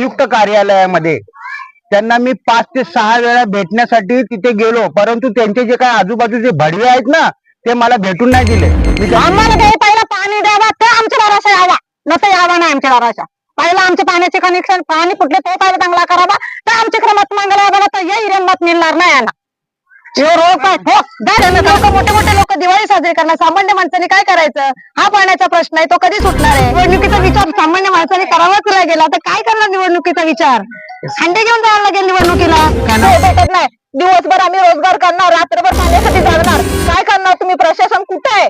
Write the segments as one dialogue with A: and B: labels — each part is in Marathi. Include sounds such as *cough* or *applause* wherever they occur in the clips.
A: आयुक्त कार्यालयामध्ये. त्यांना मी पाच ते सहा वेळा भेटण्यासाठी तिथे गेलो. परंतु त्यांचे जे काय आजूबाजूचे भडवे आहेत ना ते मला भेटून नाही दिले.
B: आम्हाला ते पहिला पाणी द्यावा ते आमच्या दाराशा यावा? नसं यावा नाही आमच्या दाराशा पहिला आमच्या पाण्याचे कनेक्शन पाणी कुठले तो पहिला चांगला करावा. तर आमच्याकडे मत मागायला यावं तर या मत मिळणार नाही यांना. मोठे मोठे लोक दिवाळी साजरी करणार. सामान्य माणसाने काय करायचं? हा पाण्याचा प्रश्न आहे तो कधी सुटणार आहे निवडणुकीचा विचार सामान्य माणसाने करावाच लागेल. आता काय करणार निवडणुकीचा विचार? हंडे घेऊन जायला लागेल निवडणुकीला. हो, दिवसभर आम्ही रोजगार करणार रात्रभर पाण्यासाठी जाणार काय करणार तुम्ही? प्रशासन कुठे आहे?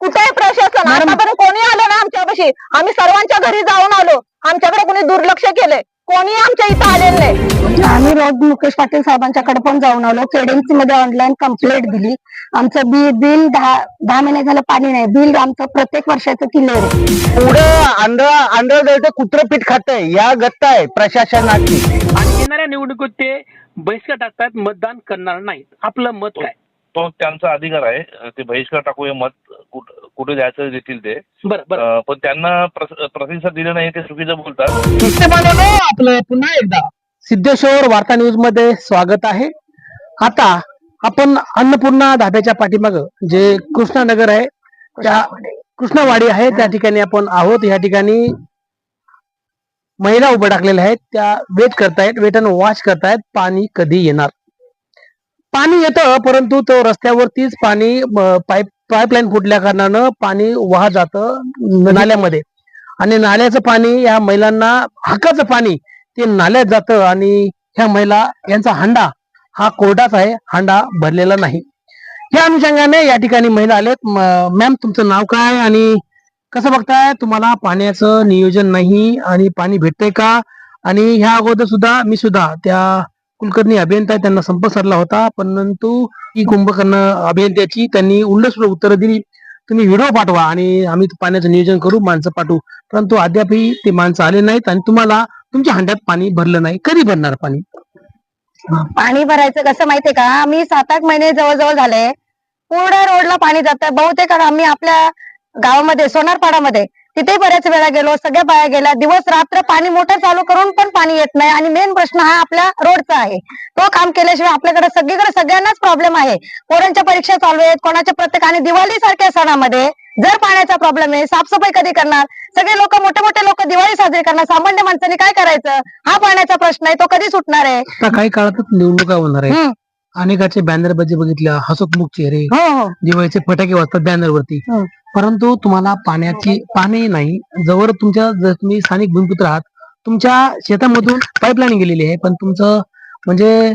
B: कुठे आहे प्रशासन? आतापर्यंत कोणी आलं ना आमच्यापाशी? आम्ही सर्वांच्या घरी जाऊन आलो. आमच्याकडे कोणी दुर्लक्ष केलंय. कोणी आमच्या इथं आलेलं नाही. आम्ही रोज मुकेश पाटील साहेबांच्याकडे पण जाऊन आलो. केडेन्सी मध्ये ऑनलाईन कंप्लेंट दिली. आमचं बी बिल दहा दहा महिने झालं पाणी नाही. बिल आमचं प्रत्येक वर्षाचं क्लिअर आहे.
A: पुढं आंधळ आंधळ गळतं कुत्र पीठ खातंय. या गत्ता आहे प्रशासनाची.
C: आणि येणाऱ्या निवडणुकीत ते बहिष्कार टाकतात मतदान करणार नाहीत. आपलं मत काय?
D: तो त्यांचा अधिकार आहे. ते बहिष्कार टाकू हे मत कुठ- कुठे द्यायचं देतील ते.
C: बरं बरं.
D: अं, पण त्यांना प्रतिसाद दिला नाही ते चुकीचं बोलतात.
E: दृश्यमानाने आपलं पुन्हा एकदा सिद्धेश्वर वार्ता न्यूजमध्ये स्वागत आहे. आता आपण अन्नपूर्णा धाब्याच्या पाठीमाग जे कृष्णानगर आहे त्या कृष्णावाडी आहे त्या ठिकाणी आपण आहोत. या ठिकाणी महिला उभं टाकलेल्या आहेत त्या वेट करतायत वेट अँड वॉच करतायत पाणी कधी येणार? पाणी येतं परंतु तो रस्त्यावरतीच पाणी पाईप पाईपलाईन फुटल्या कारणानं पाणी वाहत जातं नाल्यामध्ये. आणि नाल्याचं पाणी या महिलांना हक्काचं पाणी ते नाल्यात जातं आणि ह्या महिला यांचा हांडा हा कोरडाच आहे हांडा भरलेला नाही. या अनुषंगाने या ठिकाणी महिला आलेत. मॅम तुमचं नाव काय आणि कसं बघताय? तुम्हाला पाण्याचं नियोजन नाही आणि पाणी भेटतंय का? आणि ह्या अगोदर सुद्धा मी सुद्धा त्या कुलकर्णी अभियंता त्यांना संप सरला होता. परंतु ही कुंभकर्ण अभियंत्याची त्यांनी उल्लसुल उत्तरं दिली. तुम्ही व्हिडिओ पाठवा आणि आम्ही पाण्याचं नियोजन करू माणसं पाठवू. परंतु अद्यापही ते माणसं आले नाहीत आणि तुम्हाला तुमच्या हंड्यात पाणी भरलं नाही. कधी भरणार पाणी?
B: पाणी भरायचं कसं माहितीये का? आम्ही सात आठ महिने जवळजवळ झाले. पूर्ण रोडला पाणी जात बहुतेक आम्ही आपल्या गावामध्ये सोनारपाडामध्ये तिथे बऱ्याच वेळा गेलो सगळ्या बाया गेल्या. दिवस रात्र पाणी मोटर चालू करून पण पाणी येत नाही. आणि मेन प्रश्न हा आपल्या रोडचा आहे. तो काम केल्याशिवाय आपल्याकडे सगळीकडे सगळ्यांनाच प्रॉब्लेम आहे. पोरांच्या परीक्षा चालू आहेत कोणाच्या प्रत्येक आणि दिवाळी सारख्या सणामध्ये जर पाण्याचा प्रॉब्लेम आहे साफसफाई कधी करणार? सगळे लोक मोठे मोठे लोक दिवाळी साजरी करणार. सामान्य माणसाने काय करायचं? हा पाण्याचा प्रश्न आहे तो कधी सुटणार आहे?
E: आता काही काळातच निवडणुका होणार आहे.
B: हम्म.
E: अनेकाचे बॅनर बजे बघितल्या हसतमुख चेहरे
B: हो हो.
E: दिवाळीचे फटाके वाजतात बॅनर वरती. परंतु तुम्हाला पाण्याची पाणी नाही. जवळ तुमच्या जर तुम्ही स्थानिक भूमिपुत्र आहात तुमच्या शेतामधून पाईपलाईन गेलेली आहे पण तुमचं म्हणजे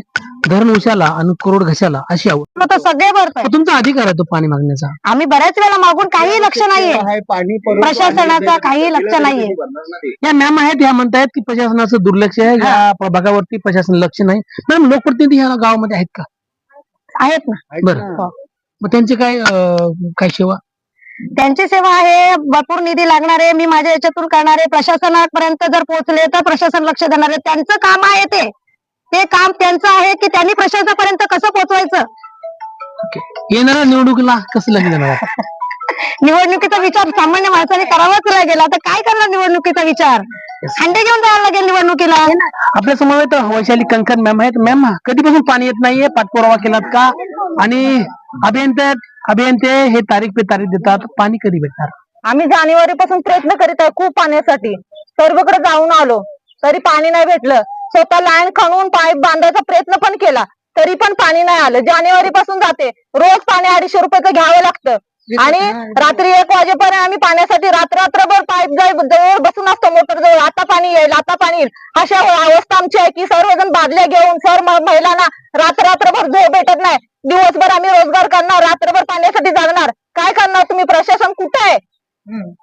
E: धरण उशाला आणि करोड घशाला अशी आवड.
B: मग तो सगळे भरतोय.
E: तर तुमचा अधिकार आहे तो पाणी मागण्याचा.
B: आम्ही बऱ्याच वेळा मागून काही लक्ष नाहीये. प्रशासनाचा काही लक्ष नाहीये.
E: या मॅम आहेत ह्या म्हणतायत की प्रशासनाचं दुर्लक्ष आहे. या प्रभागावरती प्रशासन लक्ष नाही. मॅम लोकप्रतिनिधी ह्या गावामध्ये आहेत का?
B: आहेत ना.
E: बरं. मग त्यांची काय अं, काय सेवा?
B: त्यांची सेवा आहे भरपूर निधी लागणार आहे मी माझ्या याच्यातून करणार आहे. प्रशासनापर्यंत जर पोहोचले तर प्रशासन लक्ष देणार आहे. त्यांचं काम आहे ते. ते काम त्यांचं आहे की त्यांनी प्रशासनापर्यंत कसं पोहोचवायचं?
E: येणाऱ्या निवडणुकीला कसं लक्ष देणार? *laughs*
B: निवडणुकीचा विचार सामान्य माणसाने करावाच लागेल. आता काय करणार निवडणुकीचा विचार? हंडे घेऊन जायला लागेल निवडणुकीला.
E: आपल्यासमोर वैशाली कंकन मॅम आहेत. मॅम कधीपासून पाणी येत नाहीये? पाठपुरावा केलात का? आणि अभियंते अभियंते हे तारीख पे तारीख देतात पाणी कधी भेटणार?
B: आम्ही जानेवारी पासून प्रयत्न करीत आहे खूप पाण्यासाठी. सर्वकडे जाऊन आलो तरी पाणी नाही भेटलं. स्वतः लाईन खणून पाईप बांधायचा प्रयत्न पण केला तरी पण पाणी नाही आलं. जानेवारी पासून जाते. रोज पाणी अडीचशे रुपयाचं घ्यावं लागतं. आणि रात्री एक वाजेपर्यंत आम्ही पाण्यासाठी रात्र रात्रभर पाईप जवळ बसून असतो मोटर जवळ आता पाणी येईल आता पाणी येईल. अशा अवस्था आमची आहे की सर्वजण बादल्या घेऊन सर महिलांना रात्र रात्रभर झोप भेटत नाही. दिवसभर आम्ही रोजगार करणार रात्रभर पाण्यासाठी जागणार. काय करणार तुम्ही? प्रशासन कुठे आहे?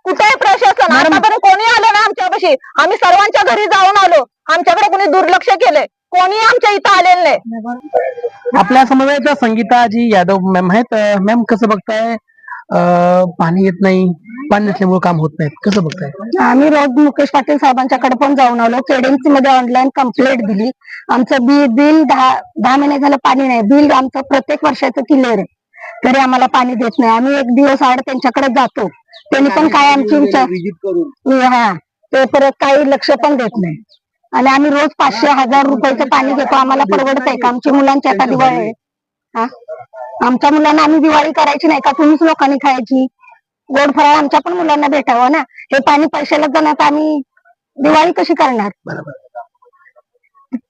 B: कुठे आहे प्रशासन? आतापर्यंत कोणी आलं ना आमच्यापाशी आम्ही सर्वांच्या घरी जाऊन आलो. आमच्याकडे कोणी दुर्लक्ष केलंय. कोणी आमच्या इथं आलेलं नाही.
E: आपल्या समवेत संगीताजी यादव मॅम आहेत. मॅम कसं बघताय? पाणी येत नाही पाणी नसल्यामुळे काम होत नाहीत. कसं बघताय?
B: आम्ही रोज मुकेश पाटील साहेबांच्याकडे पण जाऊन आलो. केडेन्सी मध्ये ऑनलाईन कंप्लेंट दिली. आमचं बी बिल दहा दहा महिने झालं पाणी नाही. बिल आमचं प्रत्येक वर्षाचं क्लिअर आहे. तरी आम्हाला पाणी देत नाही. आम्ही एक दिवस आड त्यांच्याकडे जातो. त्यांनी पण काय आमची विचार हा. ते परत काही लक्ष पण देत नाही. आणि आम्ही रोज पाचशे हजार रुपयाचं पाणी घेतो. आम्हाला परवडत आहे का? आमच्या मुलांची आता दिवाळी आहे. हा? आमच्या मुलांना आम्ही दिवाळी करायची नाही का? तुम्हीच लोकांनी खायची. गोड फराळ आमच्या पण मुलांना भेटावं ना? हे पाणी पैशाला जाणार तर आम्ही दिवाळी कशी करणार?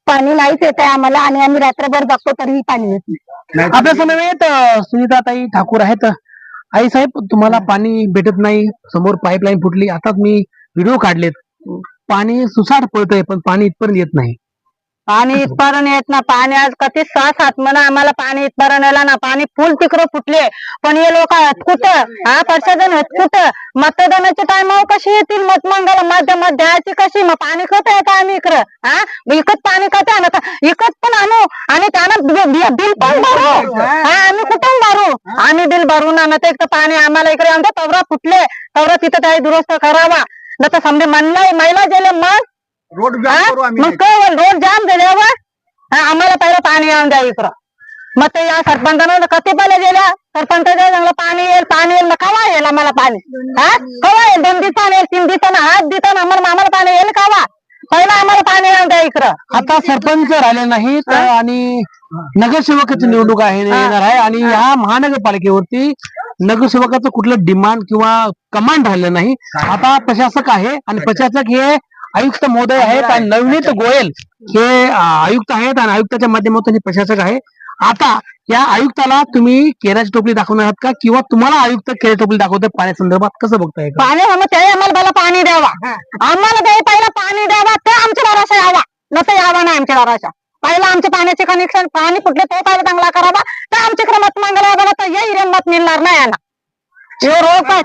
B: पाणी नाहीच येत आहे आम्हाला आणि आम्ही रात्रभर जगतो तरीही पाणी येत नाही.
E: आपल्या समवेत सुनीताताई ठाकूर आहेत. आई साहेब तुम्हाला पाणी भेटत नाही समोर पाईपलाईन फुटली. आता मी व्हिडिओ काढलेत. पाणी सुसाट पळतंय पण पाणी इथपर्यंत येत नाही.
B: पाणी *laughs* इथपर्यंत येत ना पाणी आज कधी सहा सात महिना आम्हाला पाणी इथपर्यंत यायला ना पाणी फुल तिकडं फुटले. पण हे लोक आहेत कुठं हा प्रशासन आहेत कुठं मतदानाच्या टायमावर कशी येतील? मत मंगाला मत मत द्यायची कशी? मग पाणी कत येतं आम्ही इकडं? हा? विकत पाणी कत आणत विकत पण आणू. आणि त्यानं बिल पण भरू. हा आम्ही कुठून भरू? आम्ही बिल भरून आणत एक तर पाणी आम्हाला इकडे आमच्या तवरा फुटले. तवरा तिथं काही दुरुस्त करावा. न तर समजे म्हणला महिला गेले मग
A: रोड?
B: मग काय होईल? रोड जाम झाल्यावर हा, आम्हाला पहिलं पाणी आणून द्या इकडं. मग ते या सरपंचानं कधी पहिले गेल्या सरपंचाच्या चांगलं पाणी येईल पाणी येईल. मग कवा येईल आम्हाला पाणी? हा? कवा येईल? दोन दिवसानं येईल तीन दिवसानं हात दिवसानं आम्हाला आम्हाला पाणी येईल कवा? पहिलं आम्हाला पाणी आणून द्या इकडं.
E: आता सरपंच राहिले नाहीत आणि नगरसेवकाची निवडणूक आहे येणार आहे. आणि ह्या महानगरपालिकेवरती नगरसेवकाचं कुठलं डिमांड किंवा कमांड राहिलं नाही. आता प्रशासक आहे आणि प्रशासक हे आयुक्त महोदय आहेत आणि नवनीत गोयल हे आयुक्त आहेत आणि आयुक्ताच्या माध्यमातून हे प्रशासक आहे. आता या आयुक्ताला तुम्ही केराची टोपली दाखवणार आहात का? किंवा तुम्हाला आयुक्त केराची टोपली दाखवतोय पाण्यासंदर्भात? कसं बघताय का?
B: पाणी मग ते आम्हाला पहिला पाणी द्यावा. आम्हाला ते पहिला पाणी द्यावा. ते आमच्या भरोसा यावा. न तर यावा नाही आमच्या भरोसा पहिला आमचे पाण्याचे कनेक्शन पाणी कुठले तो पहिला चांगला करावा. तर आमच्याकडे मत मागायला यावा तर ये इरे मत मिळणार नाही याला काय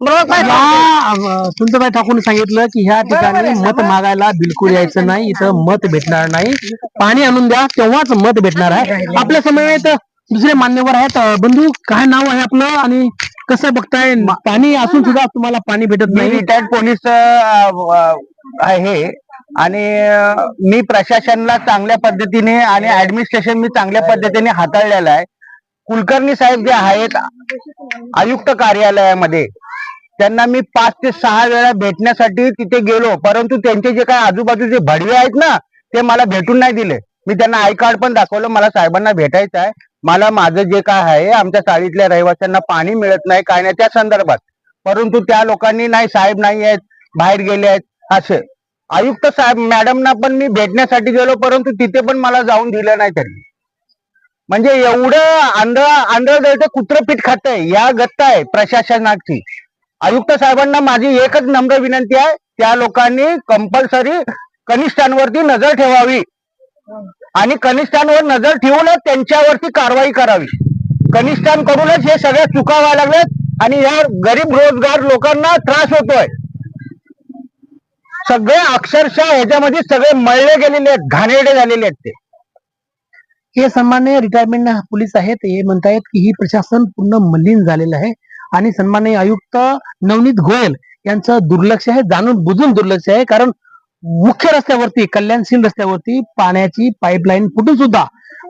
B: हो सांग.
E: सुंदरबाई ठाकूरने सांगितलं की ह्या ठिकाणी मत मागायला बिलकुल यायचं नाही इथं मत भेटणार नाही. पाणी आणून द्या तेव्हाच मत भेटणार आहे. आपल्या समवेत दुसरे मान्यवर आहेत बंधू काय नाव आहे आपलं आणि कसं बघताय? पाणी असून सुद्धा तुम्हाला पाणी भेटत
A: मी
E: नाही.
A: रिटायर्ड पोलीस आहे आणि मी प्रशासनला चांगल्या पद्धतीने आणि ऍडमिनिस्ट्रेशन मी चांगल्या पद्धतीने हाताळलेलं आहे. कुलकर्णी साहेब जे आहेत आयुक्त कार्यालयामध्ये त्यांना मी पाच ते सहा वेळा भेटण्यासाठी तिथे गेलो. परंतु त्यांचे जे काय आजूबाजूचे भडवे आहेत ना ते मला भेटून नाही दिले. मी त्यांना आय कार्ड पण दाखवलं. मला साहेबांना भेटायचं आहे. मला माझं जे काय आहे आमच्या चाळीतल्या रहिवाशांना पाणी मिळत नाही काय नाही त्या संदर्भात. परंतु त्या लोकांनी नाही साहेब नाही आहेत बाहेर गेले आहेत असे. आयुक्त साहेब मॅडमना पण मी भेटण्यासाठी गेलो परंतु तिथे पण मला जाऊन दिलं नाही त्यांनी. म्हणजे एवढं आंधळ आंधळ द्यायचं कुत्र पीठ खात आहे या गत्त आहे प्रशासनाची. आयुक्त साहेबांना माझी एकच नम्र विनंती आहे त्या लोकांनी कंपल्सरी कनिष्ठांवरती नजर ठेवावी. आणि कनिष्ठांवर नजर ठेवूनच त्यांच्यावरती कारवाई करावी. कनिष्ठांकडूनच हे सगळ्या चुका व्हायला लागल्यात आणि या गरीब रोजगार लोकांना त्रास होतोय. सगळे अक्षरशः ह्याच्यामध्ये सगळे मळले गेलेले आहेत घाणेरडे झालेले आहेत ते.
E: हे सन्मान्य रिटायरमेंट पोलीस आहेत. हे म्हणतायत की ही प्रशासन पूर्ण मलिन झालेलं आहे. आणि सन्मान्य आयुक्त नवनीत गोयल यांचं दुर्लक्ष आहे. जाणून बुजून दुर्लक्ष आहे. कारण मुख्य रस्त्यावरती कल्याणशील रस्त्यावरती पाण्याची पाईपलाईन फुटून सुद्धा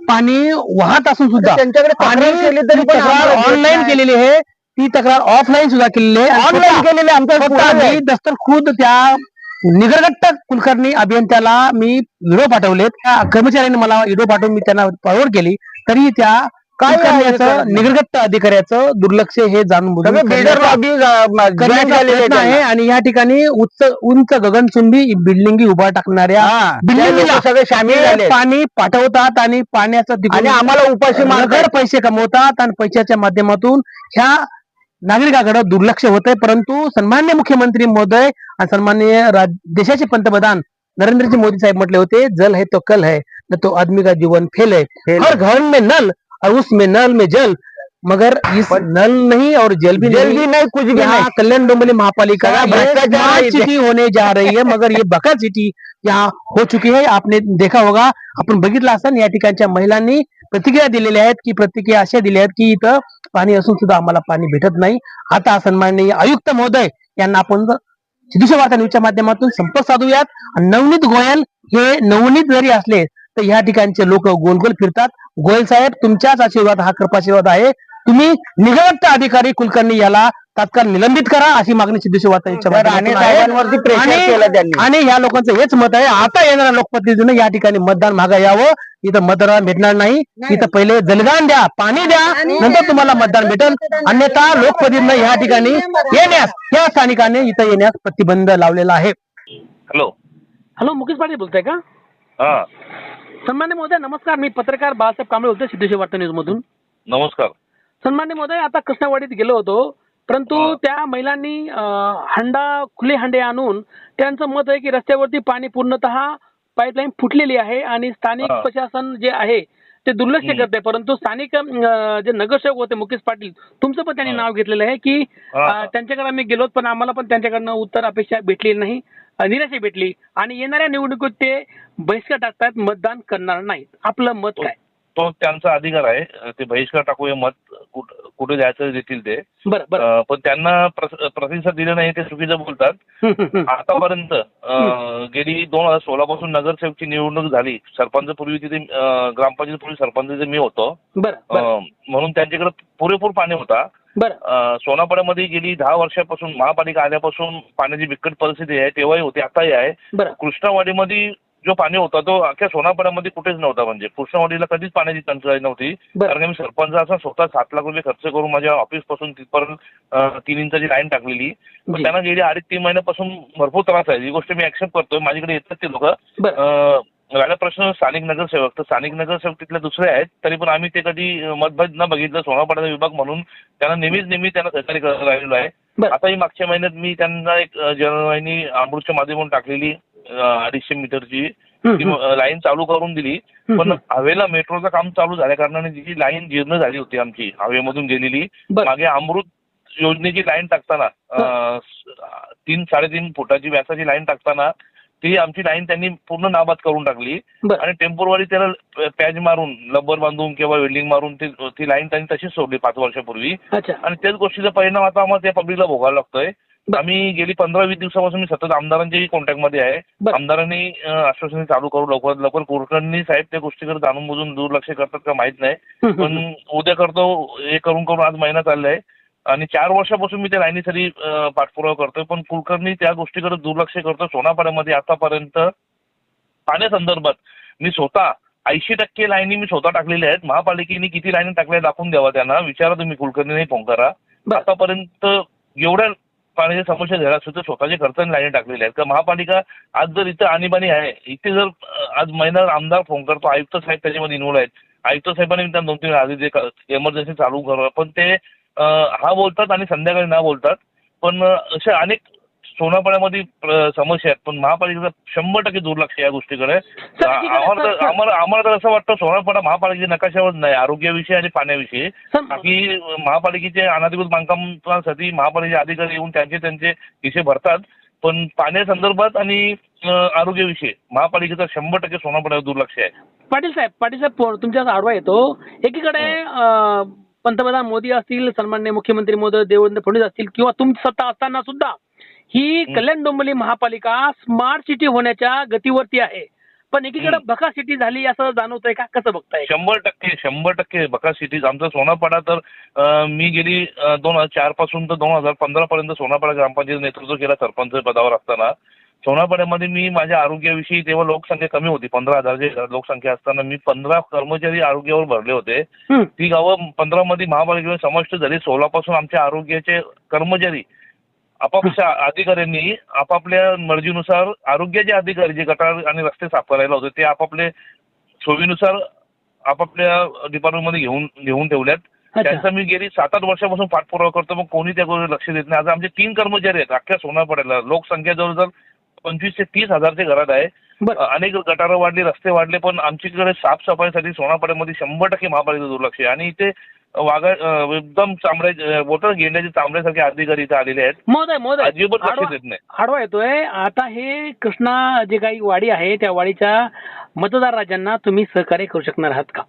E: पाणी वाहत असून सुद्धा
A: त्यांच्याकडे पण
E: ऑनलाईन. केलेली आहे. ती तक्रार ऑफलाईन सुद्धा केलेली आहे.
A: ऑनलाईन केलेले आमच्या
E: खुद त्या निगरगट्ट कुलकर्णी अभियंत्याला मी व्हिडिओ पाठवले त्या कर्मचाऱ्यांनी मला व्हिडिओ पाठवून मी त्यांना फॉरवर्ड केली. तरी त्या
A: काय
E: निगरगट्ट अधिकाऱ्याचं दुर्लक्ष हे जाणून आहे आणि या ठिकाणी उच्च उंच गगनचुंबी बिल्डिंगी उभा टाकणाऱ्या बिल्डिंगला
A: सगळे सामील झाले
E: पाणी पाठवतात आणि पाण्याचं
A: आम्हाला उपाशी.
E: नगर पैसे कमवतात आणि पैशाच्या माध्यमातून ह्या नागरिकाकडे दुर्लक्ष होत आहे परंतु सन्मान्य मुख्यमंत्री महोदय आणि सन्मान्य देशाचे पंतप्रधान नरेंद्रजी मोदी साहेब म्हटले होते जल है तो कल है न तो आदमी का जीवन फेल है. हर घर में नल और उसमें नल में जल मगर इस नल नहीं और जल भी
A: जल भी नहीं कुछ भी नहीं।
E: कल्याण डोंबिवली महापालिका. सिटी होने जा रही है मगर ये बकर सिटी यहाँ हो चुकी है। आपने देखा होगा आपण बघितलं असेल या ठिकाणच्या महिलांनी प्रतिक्रिया दिलेल्या आहेत की प्रतिक्रिया अशा दिल्या आहेत की इथं पाणी असून सुद्धा आम्हाला पाणी भेटत नाही. आता सन्माननीय आयुक्त महोदय यांना आपण वार्ता न्यूजच्या माध्यमातून संपर्क साधूयात. नवनीत गोयल हे नवनीत जरी असले तर ह्या ठिकाणचे लोक गोल गोल फिरतात. गोयल साहेब तुमच्याच आशीर्वाद हा कृपाशीर्वाद आहे. तुम्ही निगवत अधिकारी कुलकर्णी याला तात्काळ निलंबित करा अशी मागणी सिद्धेश्वर आणि-
A: केलं त्यांनी.
E: आणि या लोकांचं हेच मत आहे आता येणाऱ्या लोकप्रतिनिधीनं या ठिकाणी मतदान मागा यावं. इथं मतदान भेटणार नाही. इथं पहिले जलदान द्या पाणी द्या नंतर तुम्हाला मतदान भेटेल. अन्यथा लोकप्रतिनिधीनं या ठिकाणी येण्यास या स्थानिकांनी इथं येण्यास प्रतिबंध लावलेला आहे.
D: हॅलो.
C: हॅलो मुकेश पाटील बोलताय का?
D: हा.
C: सन्मान्य महोदय नमस्कार. मी पत्रकार बाळासाहेब कांबळे बोलतोय सिद्धेश्वर वार्ता न्यूज मधून
D: नमस्कार.
C: सन्मान्य महोदय आता कृष्णावाडीत गेलो होतो. परंतु
D: हा.
C: त्या महिलांनी हंडा खुले हंडे आणून त्यांचं मत आहे की रस्त्यावरती पाणी पूर्णतः पाईपलाईन फुटलेली आहे आणि स्थानिक
D: हा.
C: प्रशासन जे आहे ते दुर्लक्ष. करते परंतु स्थानिक जे नगरसेवक होते मुकेश पाटील तुमचं पण त्यांनी
D: हा.
C: नाव घेतलेलं आहे की
D: हा.
C: त्यांच्याकडे आम्ही गेलो पण आम्हाला पण त्यांच्याकडनं उत्तर अपेक्षा भेटली नाही निराशा भेटली आणि येणाऱ्या निवडणुकीत ते बहिष्कार टाकतात मतदान करणार नाहीत आपलं मत काय
D: तो त्यांचा अधिकार आहे. ते बहिष्कार टाकू हे मत कुठ- द्यायचं देतील ते. पण त्यांना प्रतिसाद दिला नाही ते चुकीचं बोलतात. *laughs* आतापर्यंत गेली दोन हजार सोळा पासून नगरसेवकची निवडणूक झाली. सरपंच पूर्वी तिथे ग्रामपंचायत पूर्वी सरपंच मी होतो. म्हणून त्यांच्याकडे पुरेपूर पाणी होता. सोनापाड्यामध्ये गेली दहा वर्षापासून महापालिका आल्यापासून पाण्याची बिकट परिस्थिती आहे तेव्हाही होती आताही आहे. कृष्णावाडीमध्ये जो पाणी होता तो अख्ख्या सोनापाड्यामध्ये कुठेच नव्हता म्हणजे. कृष्णावाडीला कधीच पाण्याची टंचाई नव्हती.
C: बरं.
D: कारण की मी सरपंच असा स्वतः सात लाख रुपये खर्च करून माझ्या ऑफिसपासून तिथपर्यंत अं, तीन इंचाची लाईन टाकलेली. पण
C: जी.
D: त्यांना गेली अडीच तीन महिन्यापासून भरपूर त्रास आहे. ही गोष्ट मी ऍक्सेप्ट करतोय. माझ्याकडे येतात ते लोक.
C: बरं.
D: राहिला प्रश्न स्थानिक नगरसेवक. तर स्थानिक नगरसेवक तिथले दुसरे आहेत. तरी पण आम्ही ते कधी अं, मतभेद न बघितलं. सोनापाड्याचा विभाग म्हणून त्यांना नेहमीच नेहमी त्यांना सहकार्य करत राहिलेलो आहे. आताही मागच्या महिन्यात मी त्यांना एक जनवाहिनी अमृतच्या माध्यमातून टाकलेली अं, अडीचशे मीटरची. लाईन चालू करून दिली. पण. हवेला मेट्रोचं काम चालू झाल्या कारणाने जी लाईन जीर्ण झाली होती आमची हवेमधून गेलेली. मागे अमृत योजनेची लाईन टाकताना तीन साडेतीन फुटाची व्यासाची लाईन टाकताना ती आमची लाईन त्यांनी पूर्ण नाबाद करून टाकली.
C: बरं.
D: आणि टेम्पोरवारी त्याला पॅच मारून लब्बर बांधून किंवा वेल्डिंग मारून ती ती लाईन त्यांनी तशीच सोडली पाच वर्षापूर्वी.
C: अच्छा.
D: आणि त्याच गोष्टीचा परिणाम आता आम्हाला त्या पब्लिकला भोगायला लागतोय.
C: बरं.
D: आम्ही गेली पंधरा वीस दिवसापासून मी सतत आमदारांच्याही कॉन्टॅक्टमध्ये आहे.
C: बरं.
D: आमदारांनी अं, आश्वासने चालू करू लवकरात लवकर कुलकर्णी साहेब त्या गोष्टीकडे जाणून बुजून दुर्लक्ष करतात का माहीत नाही.
C: हम्म,
D: पण. उद्या करतो हे करून करून आज महिना चाललाय. आणि चार वर्षापासून मी त्या लाईनीसाठी पाठपुरावा करतोय. पण कुलकर्णी त्या गोष्टीकडे दुर्लक्ष करतो सोनापाड्यामध्ये आतापर्यंत पाण्यासंदर्भात मी स्वतः ऐंशी टक्के लाईनी मी स्वतः टाकलेल्या आहेत. महापालिकेने किती लाईनी टाकल्या दाखवून द्यावा त्यांना. विचारा तुम्ही कुलकर्णी नाही फोन करा. आतापर्यंत एवढ्या पाण्याच्या समस्या झाल्या असतील तर स्वतःचे खर्चाने लाईनी टाकलेल्या आहेत. का महापालिका आज जर इथं आणीबाणी आहे इथे जर आज महिना आमदार फोन करतो आयुक्त साहेब त्याच्यामध्ये इन्व्हॉल्व आहेत. आयुक्त साहेबांनी त्यांना दोन तीन आधी ते एमर्जन्सी चालू करा. पण ते हा बोलतात आणि संध्याकाळी ना बोलतात. पण अं, अशा अनेक सोनापाड्यामध्ये प्र- समस्या आहेत. पण महापालिकेचं शंभर टक्के दुर्लक्ष या गोष्टीकडे. आम्हाला. आम्हाला आम्हाला तर असं वाटतं सोनापाडा महापालिकेच्या नकाशावर नाही आरोग्याविषयी आणि पाण्याविषयी. बाकी महापालिकेचे अनाधिकृत बांधकामासाठी महापालिकेचे अधिकारी येऊन त्यांचे त्यांचे हिशे भरतात. पण पाण्यासंदर्भात आणि आरोग्याविषयी महापालिकेचा शंभर टक्के सोनापाड्यावर दुर्लक्ष आहे.
C: पाटील साहेब पाटील साहेब तुमच्या आडवा येतो. एकीकडे अं, पंतप्रधान मोदी असतील सन्मान्य मुख्यमंत्री मोदी देवेंद्र फडणवीस असतील किंवा तुमची सत्ता असताना सुद्धा ही कल्याण डोंबिवली महापालिका स्मार्ट सिटी होण्याच्या गतीवरती आहे. पण एकीकडे. बका सिटी झाली असं जाणवतंय का? कसं बघताय?
D: शंभर टक्के शंभर टक्के बका सिटीज आमचा सोनापाडा तर मी गेली दोन हजार चारपासून तर दोन हजार पंधरा पर्यंत सोनापाडा ग्रामपंचायत नेतृत्व केला सरपंच पदावर असताना. सोनापाड्यामध्ये मी माझ्या आरोग्याविषयी तेव्हा लोकसंख्या कमी होती पंधरा हजारची लोकसंख्या असताना मी पंधरा कर्मचारी आरोग्यावर भरले होते. ती गावं पंधरा मध्ये महापालिकेमध्ये समाविष्ट झाली. सोळा पासून आमच्या आरोग्याचे कर्मचारी आपापल्या अधिकाऱ्यांनी आपापल्या मर्जीनुसार आरोग्याचे अधिकारी जे गटार आणि रस्ते साफ करायला होते ते आपापले सोयीनुसार आपापल्या डिपार्टमेंटमध्ये घेऊन घेऊन ठेवल्यात.
C: अच्छा.
D: त्यांचा मी गेली सात आठ वर्षापासून पाठपुरावा करतो मग कोणी त्या गोष्टी लक्ष देत नाही. आज आमचे तीन कर्मचारी आहेत अख्ख्या सोनापाड्याला. लोकसंख्या जवळजवळ पंचवीस ते तीस हजारचे घरात आहे. अनेक गटारं वाढली रस्ते वाढले पण आमच्याकडे साफसफाईसाठी सोनापाड्यामध्ये शंभर टक्के महापालिकेचं दुर्लक्ष आहे. आणि इथे अं, एकदम चामड्या बोटर गेंड्याचे चामड्यासारखे अधिकारी इथे आलेले आहेत.
C: महोदय महोदय.
D: अजिबात लक्ष देत नाही.
C: आडवा येतोय. आता हे कृष्णा जे काही वाडी आहे त्या वाडीच्या मतदार राजांना तुम्ही सहकार्य करू शकणार आहात का?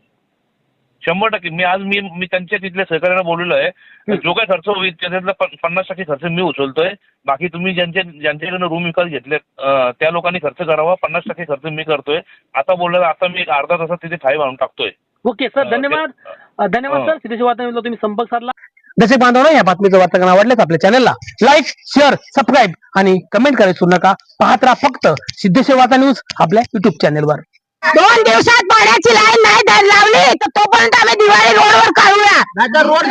D: शंभर टक्के. मी आज मी मी त्यांच्या तिथल्या सहकार्याला बोललेलो आहे. जो काय खर्च होईल त्याच्यातला पन- पन्नास टक्के खर्च मी उचलतोय. बाकी तुम्ही ज्यांच्या ज्यांच्याकडनं रूम विकत घेतले त्या लोकांनी खर्च करावा. पन्नास टक्के खर्च मी करतोय. आता बोललेला आता मी एक अर्धा तासात तिथे फाईव्ह आणून टाकतोय.
C: ओके सर
D: अं,
C: धन्यवाद. अं, धन्यवाद
D: अं.
C: सर. सिद्धेश्वर वातावरण तुम्ही संपर्क साधला.
E: दर्शक बांधवांनो या बातमीचं वार्तांकन आवडल्यास आपल्या चॅनलला लाईक शेअर सबस्क्राईब आणि कमेंट करायला विसरू नका. पाहत राहा फक्त सिद्धेश्वर वार्ता न्यूज आपल्या युट्यूब चॅनलवर
B: दोन दिवसात पाण्याची लाईन नाही धर लावली तर तोपर्यंत आम्ही दिवाळी रोडवर काढूया.
A: रोड